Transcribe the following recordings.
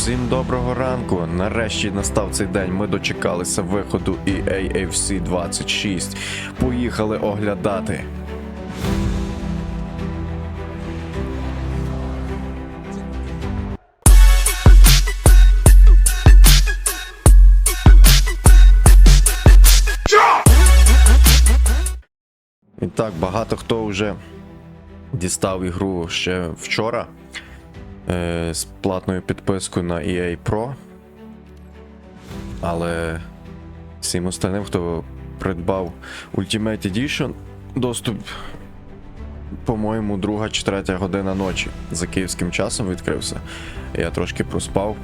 Всім доброго ранку. Нарешті настав цей день. Ми дочекалися виходу E EA 26. Поїхали оглядати. І так, багато хто вже дістав ігру ще вчора е, з платною підпискою на EA Pro. Але всім остальним, хто придбав Ultimate Edition, доступ, по-моєму, друга чи третя година ночі за київським часом відкрився. Я трошки проспав.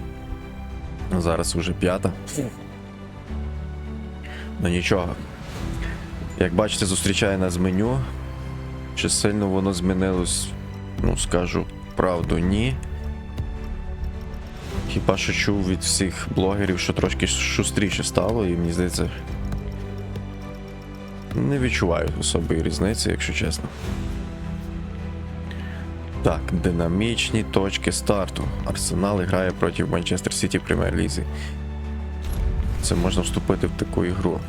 Зараз уже п'ята. Ну нічого. Як бачите, зустрічає нас меню. Чи сильно воно змінилось? Ну, скажу правду, ні. Хіба що чув від всіх блогерів, що трошки шустріше стало, і мені здається. Не відчуваю особої різниці, якщо чесно. Так, динамічні точки старту. Арсенал грає проти Манчестер Сіті прем'єр-лізі. Це можна вступити в таку ігру.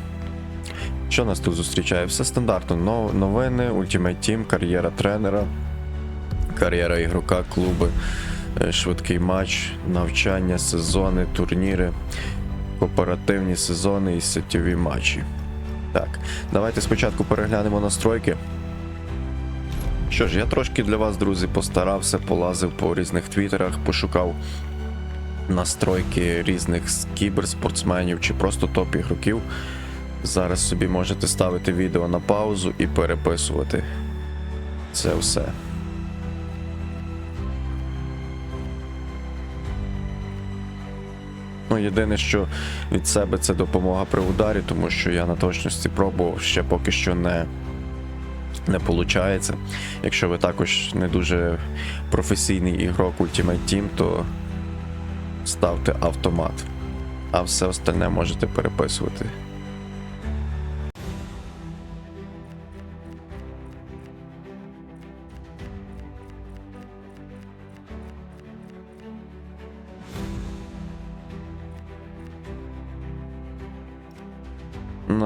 Що нас тут зустрічає? Все стандартно. Новини, Ultimate Team, кар'єра тренера, кар'єра ігрока, клуби, швидкий матч, навчання, сезони, турніри, кооперативні сезони і сетєві матчі. Так, давайте спочатку переглянемо настройки. Що ж, я трошки для вас, друзі, постарався, полазив по різних твіттерах, пошукав настройки різних кіберспортсменів чи просто топ ігроків. Зараз собі можете ставити відео на паузу і переписувати це все. Ну, єдине, що від себе це допомога при ударі, тому що я на точності пробував ще поки що не, не виходить. Якщо ви також не дуже професійний ігрок Ultimate Team, то ставте автомат. А все остальне можете переписувати.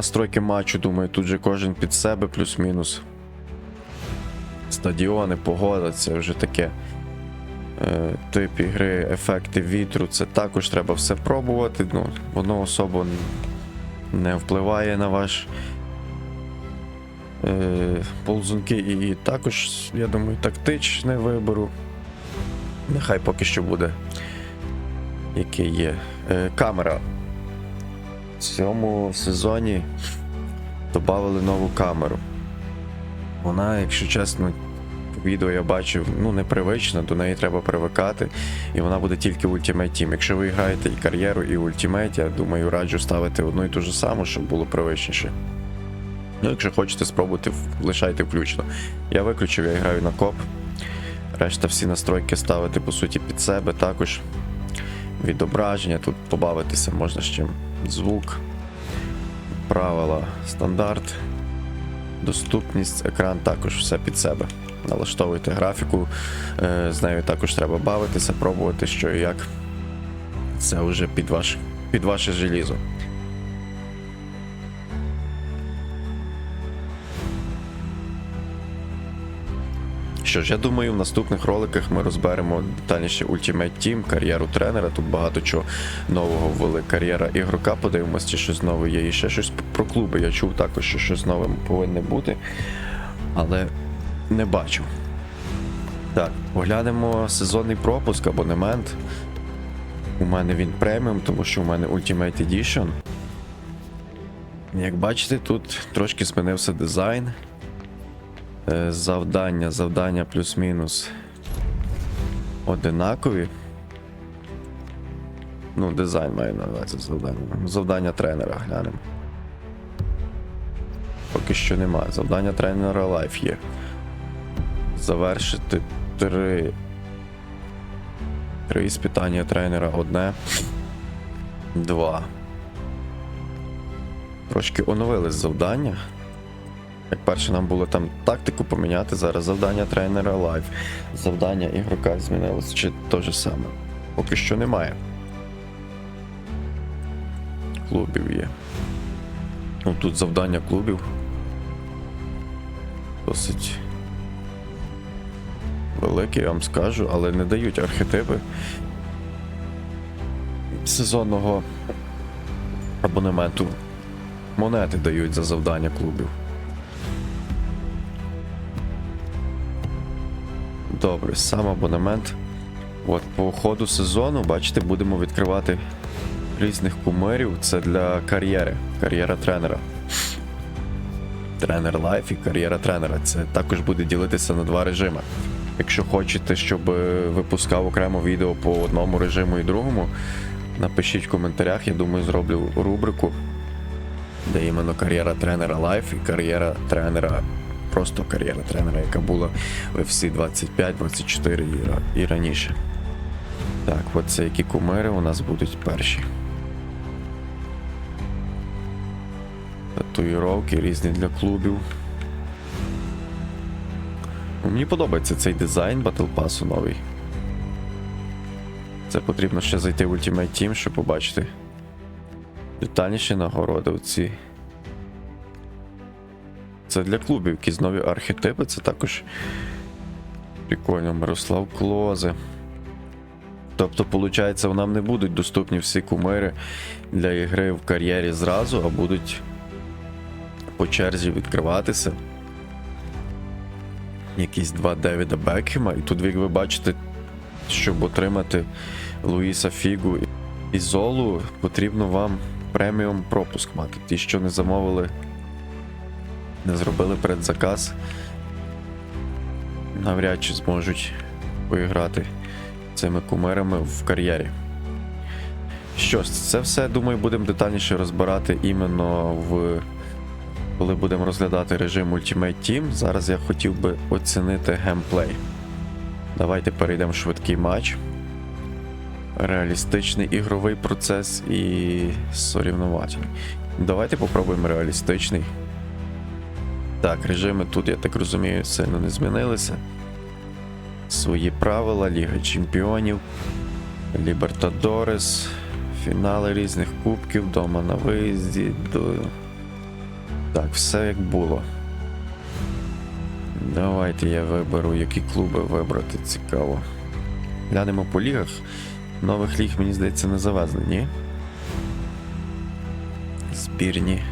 Настройки матчу, думаю, тут же кожен під себе плюс-мінус. Стадіони, погода, це вже таке. Е, тип ігри, ефекти вітру, це також треба все пробувати. Ну, воно особо не впливає на ваш е, ползунки і також, я думаю, тактичне вибору. Нехай поки що буде. Яке є. Е, камера. В цьому сезоні додали нову камеру. Вона, якщо чесно, відео я бачив, ну непривична, до неї треба привикати, і вона буде тільки в Ultimate Team. Якщо ви граєте і кар'єру, і Ultimate, я думаю, раджу ставити одну і ту ж саму, щоб було привичніше. Ну, якщо хочете спробувати, лишайте включено. Я виключив, я граю на коп. Решта всі настройки ставити по суті під себе також. Відображення, тут побавитися можна з чим. Звук, правила, стандарт, доступність, екран також все під себе. Налаштовуйте графіку, е, з нею також треба бавитися, пробувати, що і як. Це вже під, ваш, під ваше желізо. Що ж, я думаю, в наступних роликах ми розберемо детальніше Ultimate Team, кар'єру тренера. Тут багато чого нового ввели. Кар'єра ігрока, подивимося, чи щось нове є. І ще щось про клуби. Я чув також, що щось нове повинне бути, але не бачу. Так, оглянемо сезонний пропуск, абонемент. У мене він преміум, тому що у мене Ultimate Edition. Як бачите, тут трошки змінився дизайн. Е, Завдання, завдання плюс-мінус одинакові. Ну, дизайн маю на увазі завдання. Завдання тренера глянемо. Поки що немає. Завдання тренера лайф є. Завершити три. Три іспитання тренера одне. Два. Трошки оновились завдання. Як перше нам було там тактику поміняти, зараз завдання тренера лайф. Завдання ігрока змінилось чи те ж саме. Поки що немає. клубів є. Ну, тут завдання клубів. Досить великі, я вам скажу, але не дають архетипи сезонного абонементу. Монети дають за завдання клубів. Добре, сам абонемент. От по ходу сезону, бачите, будемо відкривати різних кумирів. Це для кар'єри, кар'єра тренера. Тренер лайф і кар'єра тренера. Це також буде ділитися на два режими. Якщо хочете, щоб е, випускав окремо відео по одному режиму і другому, напишіть в коментарях, я думаю, зроблю рубрику, де іменно кар'єра тренера лайф і кар'єра тренера, просто кар'єра тренера, яка була в FC 25, 24 і, раніше. Так, оце які кумири у нас будуть перші. Татуїровки різні для клубів. Ну, Мені подобається цей дизайн Pass новий. Це потрібно ще зайти в Ultimate Team, щоб побачити детальніші нагороди. Оці. Це для клубів, якісь нові архетипи, це також прикольно. Мирослав Клозе. Тобто, виходить, нам не будуть доступні всі кумири для ігри в кар'єрі зразу, а будуть по черзі відкриватися. Якісь два Девіда Бекхема. І тут, як ви бачите, щоб отримати Луїса Фігу і Золу, потрібно вам преміум пропуск мати. Ті, що не замовили, не зробили предзаказ, навряд чи зможуть поіграти цими кумирами в кар'єрі. Що ж, це все, думаю, будемо детальніше розбирати іменно в. Коли будемо розглядати режим Ultimate Team, зараз я хотів би оцінити геймплей. Давайте перейдемо в швидкий матч. Реалістичний ігровий процес і сорівнувательний. Давайте попробуємо реалістичний. Так, режими тут, я так розумію, сильно не змінилися. Свої правила, Ліга Чемпіонів, Лібертадорес, фінали різних кубків, дома на виїзді. До... Так, все як було. Давайте я виберу, які клуби вибрати, цікаво. Глянемо по лігах. Нових ліг, мені здається, не завезли, ні? Збірні.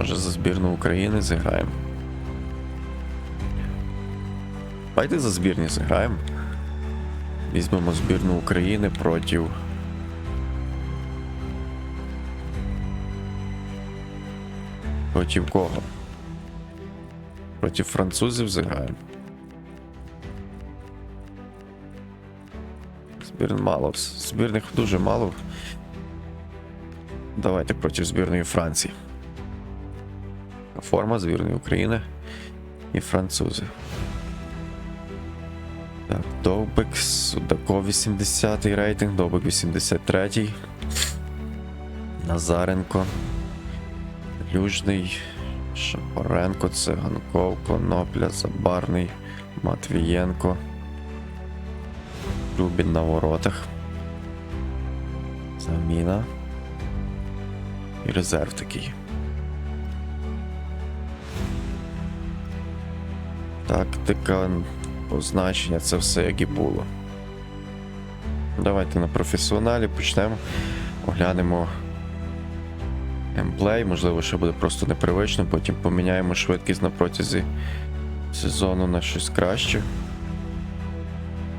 Може за збірну України зіграємо. Давайте за збірні зіграємо. Візьмемо збірну України проти. Проти кого? Проти французів зіграємо. Збірн мало. Збірних дуже мало. Давайте проти збірної Франції. Форма збірної України і французи. Так, Довбик, Судаков 80 рейтинг, Довбик 83. Назаренко. Люжний, Шапоренко, Циганков, Конопля, Забарний, Матвієнко. Рубін на воротах. Заміна. І резерв такий. Тактика, позначення, це все як і було. Давайте на професіоналі почнемо. Оглянемо геймплей, можливо, ще буде просто непривично, потім поміняємо швидкість на протязі сезону на щось краще.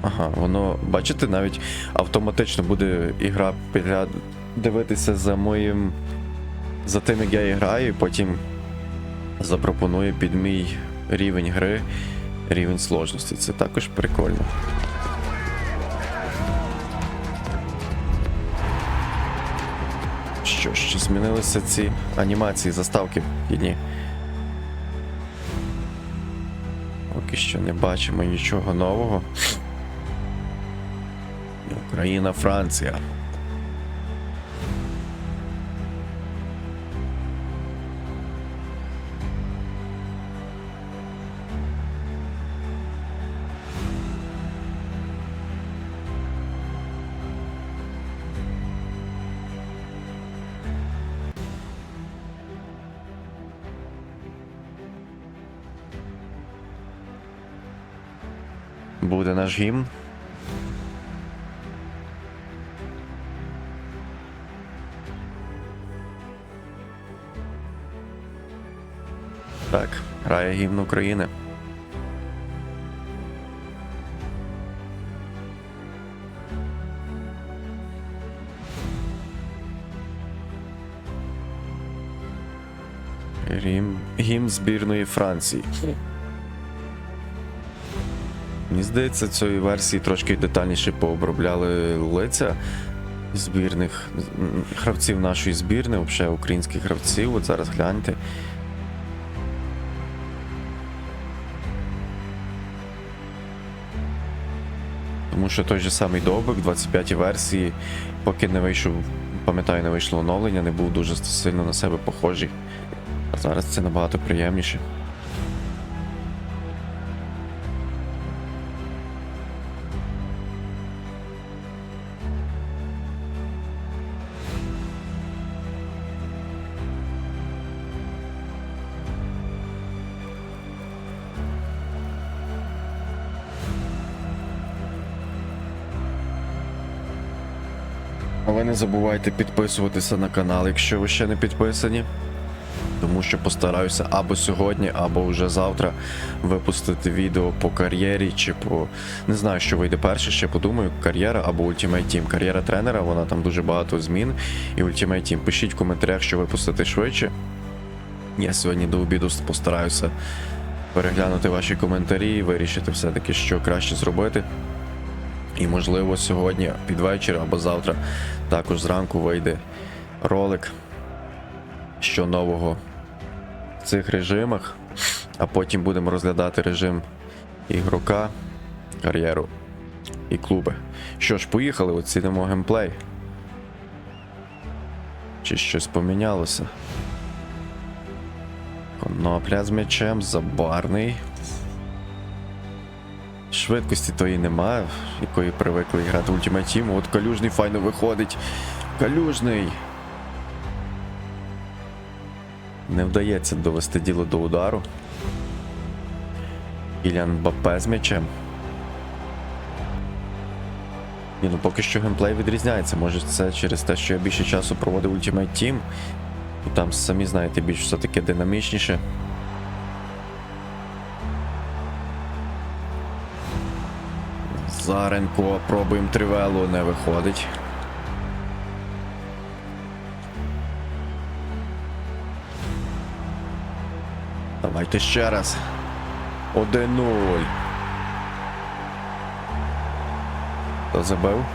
Ага, воно, бачите, навіть автоматично буде ігра підряд дивитися за моїм. за тим, як я граю, і потім запропонує під мій рівень гри, рівень сложності. Це також прикольно. Що ж, змінилися ці анімації, заставки вхідні? Поки що не бачимо нічого нового. Україна, Франція. Буде наш гімн. Так, грає гімн України. Гімн, збірної Франції. Мені здається, цієї версії трошки детальніше пообробляли лиця збірних гравців нашої збірної, взагалі українських гравців. От зараз гляньте. Тому що той же самий Довбик, 25 версії, поки не вийшов, пам'ятаю, не вийшло оновлення, не був дуже сильно на себе похожий. А зараз це набагато приємніше. Ви не забувайте підписуватися на канал, якщо ви ще не підписані. Тому що постараюся або сьогодні, або вже завтра випустити відео по кар'єрі, чи по. Не знаю, що вийде перше, ще подумаю, кар'єра або Ultimate Team. Кар'єра тренера, вона там дуже багато змін. І Ultimate Team. Пишіть в коментарях, що випустити швидше. Я сьогодні до обіду постараюся переглянути ваші коментарі і вирішити все-таки, що краще зробити. І можливо сьогодні під вечір або завтра також зранку вийде ролик, що нового в цих режимах, а потім будемо розглядати режим ігрока, кар'єру і клуби. Що ж, поїхали, оцінимо геймплей. Чи щось помінялося? Конопля з м'ячем, забарний. Швидкості тої немає, якої привикли грати в Ultimate Team. От калюжний файно виходить. Калюжний. Не вдається довести діло до удару. Іллян Бапе з м'ячем. Ні, ну поки що геймплей відрізняється. Може це через те, що я більше часу проводив Ultimate Team. Там самі знаєте, більш все-таки динамічніше. Заренко, пробуємо тривелу, не виходить. Давайте ще раз. 1-0. Хто забив?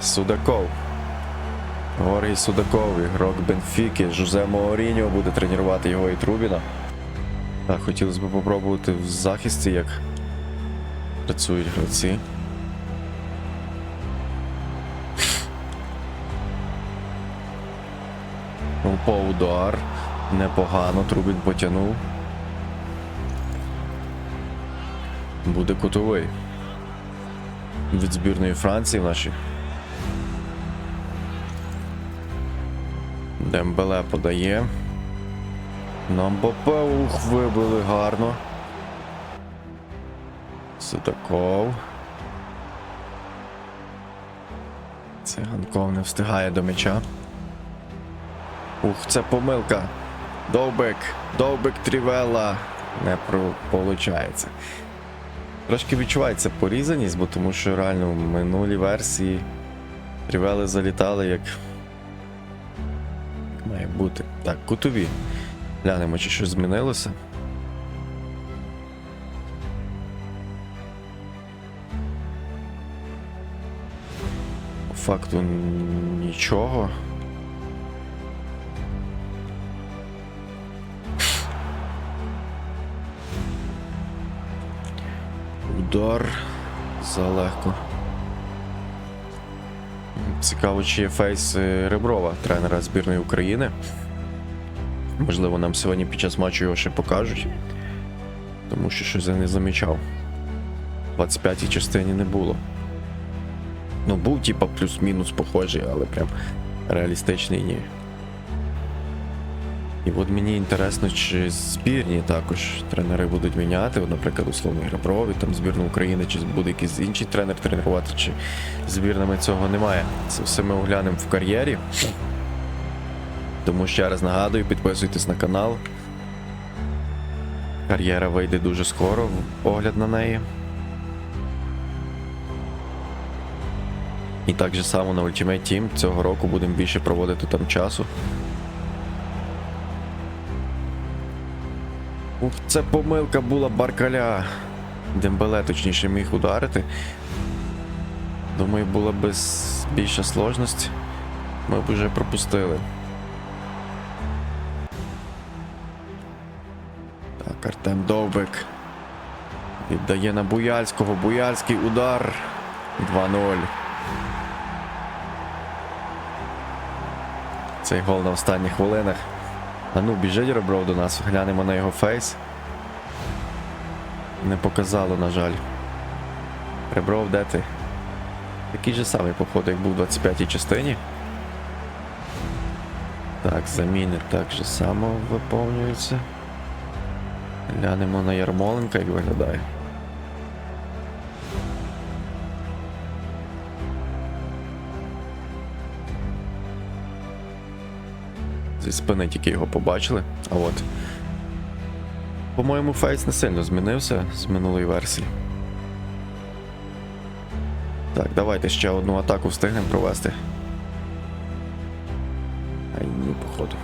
Судаков. Георгій Судаков, ігрок Бенфіки, Жузе Мооріньо буде тренувати його і Трубіна. Так, хотілося б попробувати в захисті, як працюють гравці. По удар. Непогано, Трубін потягнув. Буде кутовий. Від збірної Франції в нашій. Дембеле подає. Нам Бапе, ух, вибили гарно. Судаков. Циганков не встигає до м'яча. Ух, це помилка. Довбик, Довбик Трівела. Не получається. Трошки відчувається порізаність, бо тому що реально в минулій версії Трівели залітали як. Так, кутові. Глянемо, чи щось змінилося. Факту нічого. Удар залегко. Цікаво, чи є фейс е, Реброва, тренера збірної України. Можливо, нам сьогодні під час матчу його ще покажуть. Тому що щось я не замічав. В 25-й частині не було. Ну, був, типа, плюс-мінус похожий, але прям реалістичний ні. І от мені інтересно, чи збірні також тренери будуть міняти. От, наприклад, условно Граброві, там збірну України, чи буде якийсь інший тренер тренувати, чи збірними цього немає. Це все ми оглянемо в кар'єрі. Тому ще раз нагадую, підписуйтесь на канал. Кар'єра вийде дуже скоро, в- огляд на неї. І так же само на Ultimate Team цього року будемо більше проводити там часу. Ух, це помилка була Баркаля. Дембеле, точніше, міг ударити. Думаю, була б більша сложність. Ми б вже пропустили. Так, Артем Довбик. Віддає на Буяльського. Буяльський удар. 2-0. Цей гол на останніх хвилинах. А ну, біжить Ребров до нас, глянемо на його фейс. Не показало, на жаль. Ребров, де ти? Такий же самий, походу, як був в 25-й частині. Так, заміни так же само виповнюються. Глянемо на Ярмоленка, як виглядає. Зі спини тільки його побачили. А от. По-моєму, фейс не сильно змінився з минулої версії. Так, давайте ще одну атаку встигнемо провести. Ай, ні, походу.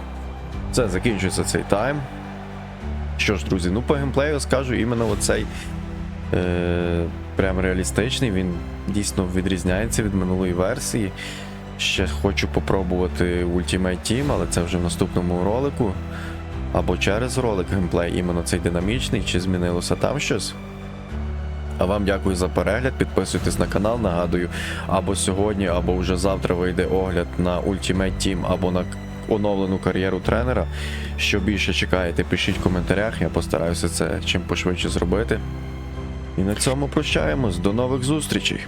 Все, закінчується цей тайм. Що ж, друзі, ну по геймплею скажу, іменно оцей е, прям реалістичний, він дійсно відрізняється від минулої версії. Ще хочу попробувати Ultimate Team, але це вже в наступному ролику. Або через ролик геймплей, іменно цей динамічний, чи змінилося там щось. А вам дякую за перегляд. Підписуйтесь на канал, нагадую, або сьогодні, або вже завтра вийде огляд на Ultimate Team, або на оновлену кар'єру тренера. Що більше чекаєте, пишіть в коментарях, я постараюся це чим пошвидше зробити. І на цьому прощаємось. До нових зустрічей!